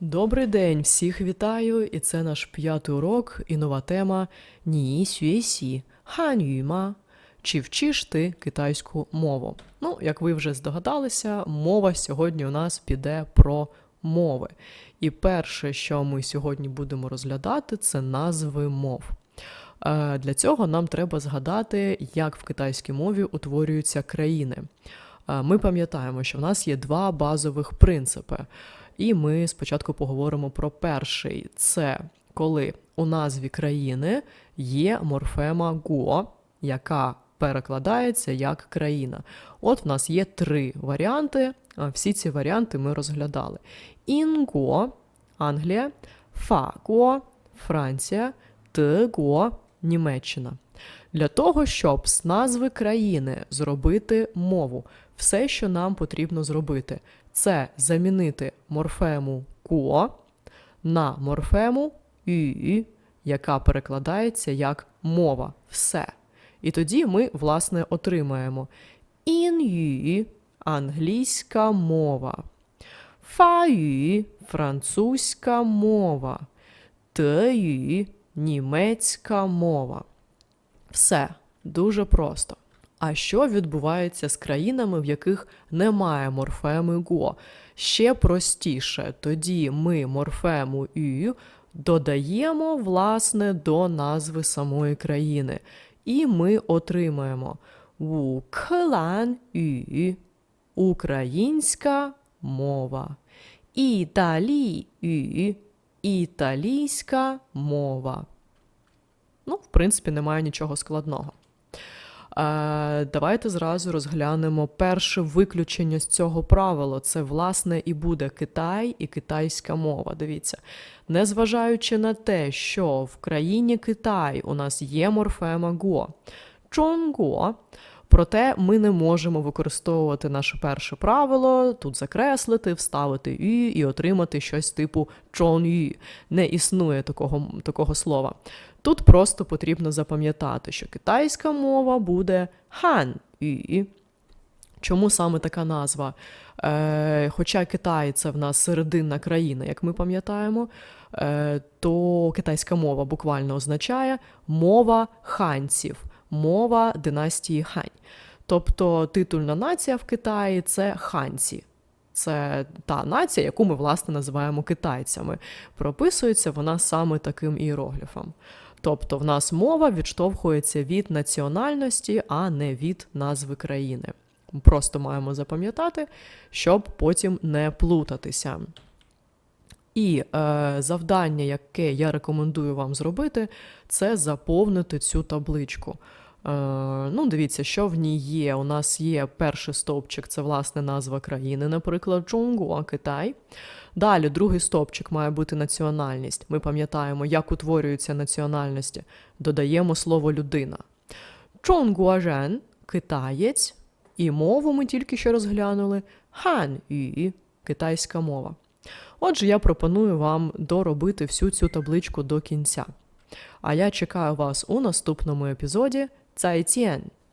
Добрий день, всіх вітаю! І це наш п'ятий урок і нова тема Ні сюєсі ханюма. Чи вчиш ти китайську мову? Ну, як ви вже здогадалися, мова сьогодні у нас піде про мови. І перше, що ми сьогодні будемо розглядати, це назви мов. Е, Для цього нам треба згадати, як в китайській мові утворюються країни. Е, Ми пам'ятаємо, що в нас є два базових принципи. І ми спочатку поговоримо про перший: це коли у назві країни є морфема ГО, яка перекладається як країна. От в нас є три варіанти. Всі ці варіанти ми розглядали: Інго Англія, Фаго Франція, Тего Німеччина. Для того, щоб з назви країни зробити мову, все, що нам потрібно зробити, це замінити морфему ко на морфему ю, яка перекладається як мова. Все. І тоді ми, власне, отримаємо ін'ю англійська мова, фаю французька мова, тею німецька мова. Все дуже просто. А що відбувається з країнами, в яких немає морфеми го? Ще простіше. Тоді ми морфему ю додаємо власне до назви самої країни. І ми отримаємо Уклан ю українська мова. Італій ю італійська мова. Ну, в принципі, немає нічого складного. Е, Давайте зразу розглянемо перше виключення з цього правила. Це, власне, і буде Китай і китайська мова. Дивіться, незважаючи на те, що в країні Китай у нас є морфема го, чонго, проте ми не можемо використовувати наше перше правило, тут закреслити, вставити ю і отримати щось типу чон-ю. Не існує такого, такого слова. Тут просто потрібно запам'ятати, що китайська мова буде хан ю. Чому саме така назва? Е, хоча Китай це в нас серединна країна, як ми пам'ятаємо, е, то китайська мова буквально означає мова ханців, мова династії хань. Тобто титульна нація в Китаї це ханці. Це та нація, яку ми власне називаємо китайцями. Прописується вона саме таким іерогліфом. Тобто в нас мова відштовхується від національності, а не від назви країни. Просто маємо запам'ятати, щоб потім не плутатися. І е, завдання, яке я рекомендую вам зробити, це заповнити цю табличку. Е, ну, дивіться, що в ній є. У нас є перший стовпчик, це власне назва країни, наприклад, Чонгуа, Китай. Далі, другий стовпчик має бути національність. Ми пам'ятаємо, як утворюються національності. Додаємо слово людина. Чонгуажен китаєць, і мову ми тільки що розглянули хан ю китайська мова. Отже, я пропоную вам доробити всю цю табличку до кінця. А я чекаю вас у наступному епізоді. 再见!